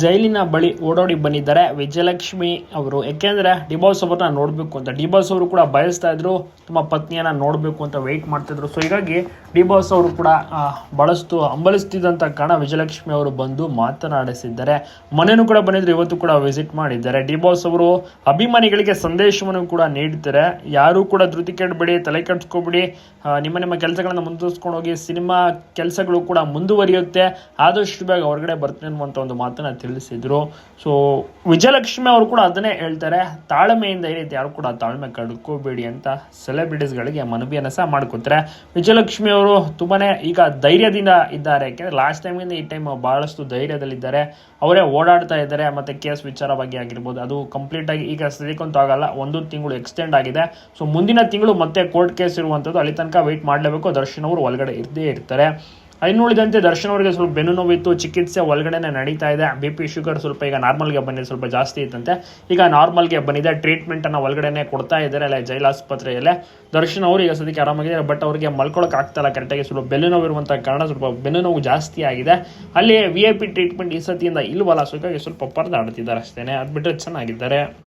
ಜೈಲಿನ ಬಳಿ ಓಡೋಡಿ ಬಂದಿದ್ದಾರೆ ವಿಜಯಲಕ್ಷ್ಮಿ ಅವರು. ಯಾಕೆಂದ್ರೆ ಡಿಬಾಸ್ ಅವ್ರನ್ನ ನೋಡಬೇಕು ಅಂತ. ಡಿಬಾಸ್ ಅವರು ಕೂಡ ಬಯಸ್ತಾ ಇದ್ರು, ತಮ್ಮ ಪತ್ನಿಯನ್ನ ನೋಡಬೇಕು ಅಂತ ವೆಯ್ಟ್ ಮಾಡ್ತಿದ್ರು ಸೊ ಹೀಗಾಗಿ ಡಿಬಾಸ್ ಅವರು ಕೂಡ ಬಳಸ್ತು ಹಂಬಲಿಸ್ತಿದ್ದಂಥ ಕಾರಣ ವಿಜಯಲಕ್ಷ್ಮಿ ಅವರು ಬಂದು ಮಾತನಾಡಿಸಿದ್ದಾರೆ. ಮನೆಯೂ ಕೂಡ ಬಂದಿದ್ರು, ಇವತ್ತು ಕೂಡ ವಿಸಿಟ್ ಮಾಡಿದ್ದಾರೆ. ಡಿಬಾಸ್ ಅವರು ಅಭಿಮಾನಿಗಳಿಗೆ ಸಂದೇಶವನ್ನು ಕೂಡ ನೀಡಿದ್ದಾರೆ ಯಾರು ಕೂಡ ಧೃತಿ ಕೆಡಬೇಡಿ, ತಲೆ ಕೆಡಿಸ್ಕೊಬೇಡಿ. ನಿಮ್ಮ ನಿಮ್ಮ ಕೆಲಸಗಳನ್ನು ಮುಂದುವರಿಸ್ಕೊಂಡು ಹೋಗಿ ಸಿನಿಮಾ ಕೆಲಸಗಳು ಕೂಡ ಮುಂದುವರಿಯುತ್ತೆ. ಆದಷ್ಟು ಬೇಗ ಹೊರಗಡೆ ಬರ್ತೀನಿ ಅನ್ನುವಂಥ ಒಂದು ಮಾತನ್ನ ತಿಳಿಸಿದ್ರು. ಸೊ ವಿಜಯಲಕ್ಷ್ಮಿ ಅವರು ಕೂಡ ಅದನ್ನೇ ಹೇಳ್ತಾರೆ, ತಾಳ್ಮೆಯಿಂದ ಈ ರೀತಿ ಯಾರು ಕೂಡ ತಾಳ್ಮೆ ಕಡ್ಕೋಬೇಡಿ ಅಂತ ಸೆಲೆಬ್ರಿಟೀಸ್ಗಳಿಗೆ ಮನವಿಯನ್ನು ಸಹ ಮಾಡ್ಕೊತಾರೆ. ವಿಜಯಲಕ್ಷ್ಮಿ ಅವರು ತುಂಬಾನೇ ಈಗ ಧೈರ್ಯದಿಂದ ಇದ್ದಾರೆ. ಯಾಕೆಂದ್ರೆ ಲಾಸ್ಟ್ ಟೈಮಿಂದ ಈ ಟೈಮ್ ಬಹಳಷ್ಟು ಧೈರ್ಯದಲ್ಲಿದ್ದಾರೆ. ಅವರೇ ಓಡಾಡ್ತಾ ಇದ್ದಾರೆ. ಮತ್ತೆ ಕೇಸ್ ವಿಚಾರ ಬಗ್ಗೆ ಆಗಿರ್ಬೋದು, ಅದು ಕಂಪ್ಲೀಟ್ ಆಗಿ ಈಗ ಆಗಲ್ಲ. ಒಂದು ತಿಂಗಳು ಎಕ್ಸ್ಟೆಂಡ್ ಆಗಿದೆ. ಸೊ ಮುಂದಿನ ತಿಂಗಳು ಮತ್ತೆ ಕೋರ್ಟ್ ಕೇಸ್ ಇರುವಂಥದ್ದು ಅಲ್ಲಿ ತನಕ ವೆಯ್ಟ್ ಮಾಡಲೇಬೇಕು. ದರ್ಶನ್ ಅವರು ಒಳಗಡೆ ಇದ್ದೇ ಇರ್ತಾರೆ. ಇನ್ನುಳಿದಂತೆ ದರ್ಶನ್ ಅವರಿಗೆ ಸ್ವಲ್ಪ ಬೆನ್ನು ನೋವಿತ್ತು, ಚಿಕಿತ್ಸೆ ಒಳಗಡೆನೆ ನಡೀತಾ ಇದೆ. ಬಿ ಪಿ ಶುಗರ್ ಸ್ವಲ್ಪ ಈಗ ನಾರ್ಮಲ್ಗೆ ಬಂದಿದೆ ಸ್ವಲ್ಪ ಜಾಸ್ತಿ ಇತ್ತಂತೆ. ಈಗ ನಾರ್ಮಲ್ಗೆ ಬಂದಿದೆ ಟ್ರೀಟ್ಮೆಂಟನ್ನು ಒಳಗಡೆನೆ ಕೊಡ್ತಾ ಇದ್ದಾರೆ, ಅಲ್ಲ ಜೈಲ್ ಆಸ್ಪತ್ರೆಯಲ್ಲೇ. ದರ್ಶನ್ ಅವರು ಈಗ ಸದ್ಯಕ್ಕೆ ಆರಾಮಾಗಿದ್ದಾರೆ ಬಟ್ ಅವರಿಗೆ ಮಲ್ಕೊಳಕ್ಕೆ ಆಗ್ತಾ ಇಲ್ಲ ಕರೆಕ್ಟಾಗಿ ಸ್ವಲ್ಪ ಬೆನ್ನು ನೋವಿರುವಂಥ ಕಾರಣ ಸ್ವಲ್ಪ ಬೆನ್ನು ನೋವು ಜಾಸ್ತಿ ಆಗಿದೆ. ಅಲ್ಲಿ ವಿ ಐ ಪಿ ಟ್ರೀಟ್ಮೆಂಟ್ ಈ ಸತಿಯಿಂದ ಇಲ್ವಲ್ಲ ಸೊ ಸ್ವಲ್ಪ ಪರದಾಡ್ತಿದ್ದಾರೆ ಅಷ್ಟೇ ಅದು ಬಿಟ್ಟರೆ ಚೆನ್ನಾಗಿದ್ದಾರೆ.